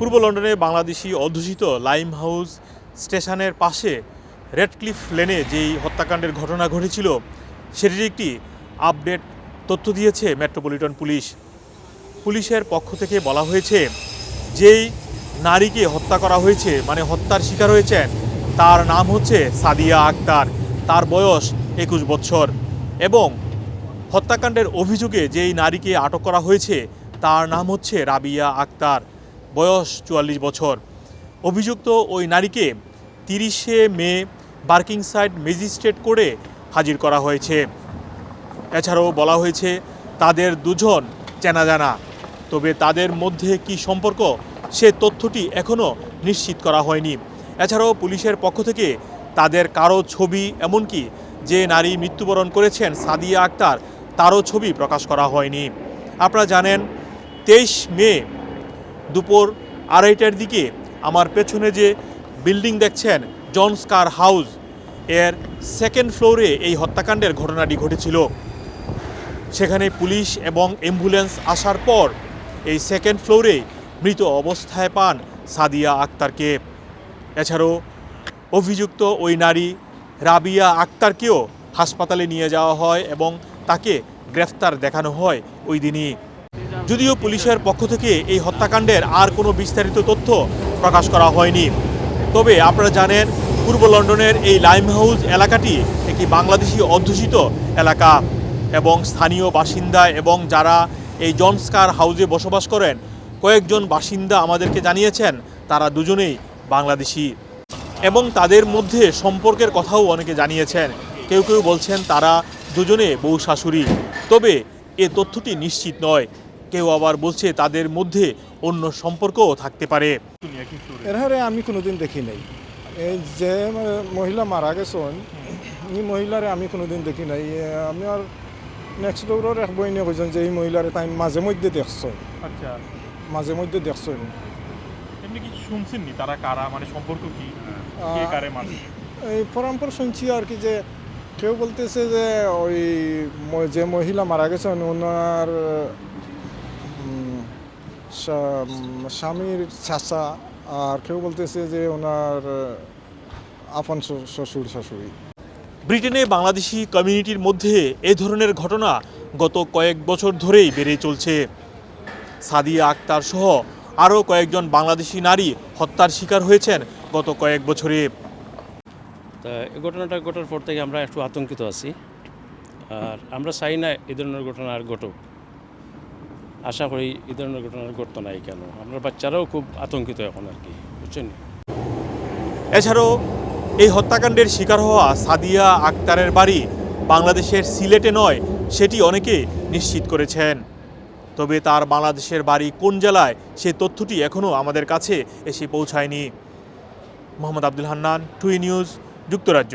পূর্ব লন্ডনে বাংলাদেশি অধ্যুষিত lime house স্টেশনের পাশে রেডক্লিফ লেনে যেই হত্যাকাণ্ডের ঘটনা ঘটেছিল, সেটির একটি আপডেট তথ্য দিয়েছে মেট্রোপলিটন পুলিশ। পুলিশের পক্ষ থেকে বলা হয়েছে, যেই নারীকে হত্যা করা হয়েছে মানে হত্যার শিকার হয়েছেন তার নাম হচ্ছে সাদিয়া আক্তার। তার বয়স একুশ বছর। এবং হত্যাকাণ্ডের অভিযোগে যেই নারীকে আটক করা হয়েছে, তার নাম হচ্ছে রাবিয়া আক্তার। বয়স চুয়াল্লিশ বছর। অভিযুক্ত ওই নারীকে তিরিশে মে বার্কিং সাইড ম্যাজিস্ট্রেট করে হাজির করা হয়েছে। এছাড়াও বলা হয়েছে, তাদের দুজন চেনা জানা তবে তাদের মধ্যে কি সম্পর্ক, সে তথ্যটি এখনও নিশ্চিত করা হয়নি। এছাড়াও পুলিশের পক্ষ থেকে তাদের কারও ছবি, এমনকি যে নারী মৃত্যুবরণ করেছেন সাদিয়া আক্তার, তারও ছবি প্রকাশ করা হয়নি। আপনারা জানেন, তেইশ মে দুপুর আড়াইটার দিকে আমার পেছনে যে বিল্ডিং দেখছেন, জনস কার হাউস, এর সেকেন্ড ফ্লোরে এই হত্যাকাণ্ডের ঘটনাটি ঘটেছিল। সেখানে পুলিশ এবং অ্যাম্বুলেন্স আসার পর এই সেকেন্ড ফ্লোরে মৃত অবস্থায় পান সাদিয়া আক্তারকে। এছাড়াও অভিযুক্ত ওই নারী রাবিয়া আক্তারকেও হাসপাতালে নিয়ে যাওয়া হয় এবং তাকে গ্রেফতার দেখানো হয় ওই দিনই। যদিও পুলিশের পক্ষ থেকে এই হত্যাকাণ্ডের আর কোনো বিস্তারিত তথ্য প্রকাশ করা হয়নি। তবে আপনারা জানেন, পূর্ব লন্ডনের এই লাইম হাউস এলাকাটি একটি বাংলাদেশি অধ্যুষিত এলাকা এবং স্থানীয় বাসিন্দা এবং যারা এই জনস্কার হাউজে বসবাস করেন, কয়েকজন বাসিন্দা আমাদেরকে জানিয়েছেন, তারা দুজনেই বাংলাদেশি এবং তাদের মধ্যে সম্পর্কের কথাও অনেকে জানিয়েছেন। কেউ কেউ বলছেন তারা দুজনে বউ শাশুড়ি। তবে এ তথ্যটি নিশ্চিত নয়। কেউ আবার বলছে তাদের মধ্যে অন্য সম্পর্কও থাকতে পারে। এর হারে আমি কোনোদিন দেখি নাই। এই যে মহিলা মারা গেছেন এই মহিলারে আমি কোনোদিন দেখি নাই। আমি আর নেক্সট ডোরের এক বইনে কইছেন যে এই মহিলারে তাই মাঝে মধ্যে দেখছেন। আচ্ছা। মাঝে মধ্যে দেখছেন। এমনি কিছু শুনছেন নি তারা কারা? মানে সম্পর্ক কি? কে কারে মানে এই পরম্পর শুনছি আর কি যে কেউ বলতেছে যে ওই যে মহিলা মারা গেছেন ওনার স্বামীর চাচা আর কেউ বলতেছে যে ওনার আপন শ্বশুর- শ্বশুর শাশুড়ি। ব্রিটেনে বাংলাদেশি কমিউনিটির মধ্যে এ ধরনের ঘটনা গত কয়েক বছর ধরেই বেড়ে চলছে। সাদিয়া আক্তার সহ আরও কয়েকজন বাংলাদেশি নারী হত্যার শিকার হয়েছেন গত কয়েক বছরে। তা এই ঘটনাটা ঘটার পর থেকে আমরা একটু আতঙ্কিত আছি। আর আমরা চাই না এ ধরনের ঘটনা আর ঘটুক। আশা করি এই ধরনের ঘটনা ঘটতো না কেন। আমরা বাচ্চারাও খুব আতঙ্কিত এখন আর কি, বুঝছেন? এছাড়াও এই হত্যাকাণ্ডের শিকার হওয়া সাদিয়া আক্তারের বাড়ি বাংলাদেশের সিলেটে নয়, সেটি অনেকে নিশ্চিত করেছেন। তবে তার বাংলাদেশের বাড়ি কোন জেলায়, সে তথ্যটি এখনও আমাদের কাছে এসে পৌঁছায়নি। মোহাম্মদ আব্দুল হান্নান, টুই নিউজ, যুক্তরাজ্য।